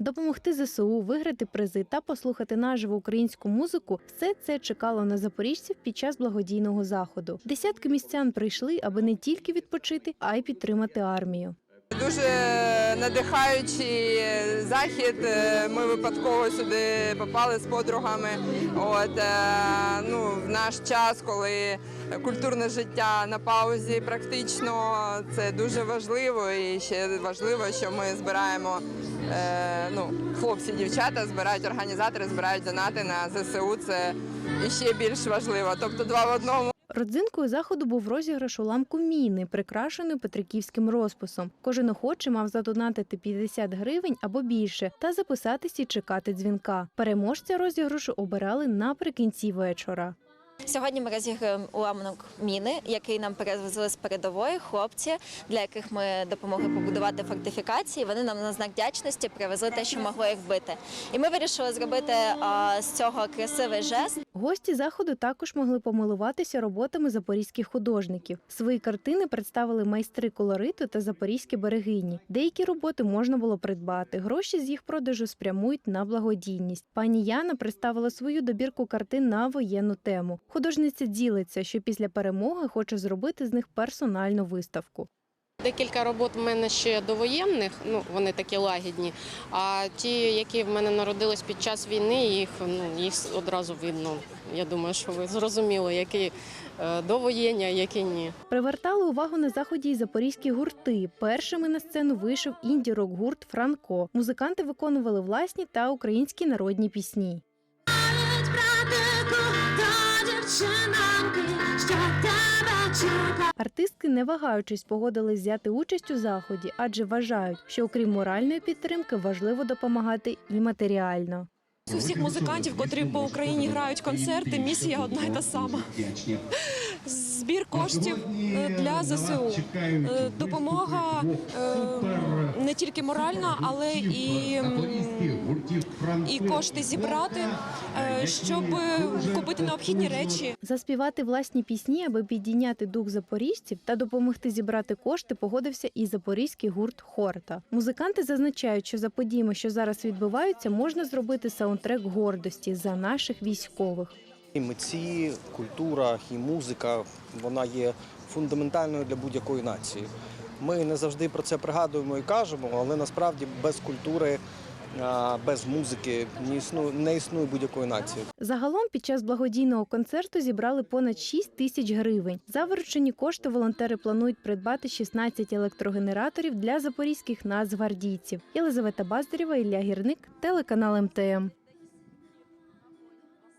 Допомогти ЗСУ, виграти призи та послухати наживо українську музику все це чекало на запоріжців під час благодійного заходу. Десятки містян прийшли, аби не тільки відпочити, а й підтримати армію. Дуже надихаючий захід. Е, Ми випадково сюди попали з подругами. От е, ну, в наш час, коли культурне життя на паузі, практично це дуже важливо. І ще важливо, що ми збираємо. е, Ну, хлопці, дівчата збирають організатори, збирають донати на ЗСУ. Це іще більш важливо. Тобто два в одному. Родзинкою заходу був розіграш уламку міни, прикрашеної петриківським розписом. Кожен охочий мав задонатити 50 гривень або більше та записатись і чекати дзвінка. Переможця розіграшу обирали наприкінці вечора. Сьогодні ми розіграємо уламок міни, який нам перевезли з передової хлопці, для яких ми допомогли побудувати фортифікації. Вони нам на знак вдячності привезли те, що могли їх вбити. І ми вирішили зробити а, з цього красивий жест. Гості заходу також могли помилуватися роботами запорізьких художників. Свої картини представили майстри колориту та запорізькі берегині. Деякі роботи можна було придбати. Гроші з їх продажу спрямують на благодійність. Пані Яна представила свою добірку картин на воєнну тему. Художниця ділиться, що після перемоги хоче зробити з них персональну виставку. Декілька робот в мене ще довоєнних, ну вони такі лагідні. А ті, які в мене народились під час війни, їх ну їх одразу видно. Я думаю, що ви зрозуміли, які е, довоєнні, які ні. Привертали увагу на заході й запорізькі гурти. Першими на сцену вийшов інді-рок гурт Франко. Музиканти виконували власні та українські народні пісні. Артистки, не вагаючись, погодились взяти участь у заході, адже вважають, що окрім моральної підтримки важливо допомагати і матеріально. З усіх музикантів, котрі по Україні грають концерти, місія одна й та сама. Збір коштів е, для ЗСУ. Е, Допомога е, не тільки моральна, але і, і кошти зібрати, е, щоб купити необхідні речі. Заспівати власні пісні, аби підійняти дух запоріжців та допомогти зібрати кошти, погодився і запорізький гурт Хорта. Музиканти зазначають, що за подіями, що зараз відбуваються, можна зробити саундтрек гордості за наших військових. І митці, культура і музика вона є фундаментальною для будь-якої нації. Ми не завжди про це пригадуємо і кажемо, але насправді без культури, без музики не існує, не існує будь-якої нації. Загалом під час благодійного концерту зібрали понад 6 тисяч гривень. За виручені кошти волонтери планують придбати 16 електрогенераторів для запорізьких нацгвардійців. Єлизавета Баздарєва, Ілля Гірник, телеканал МТМ.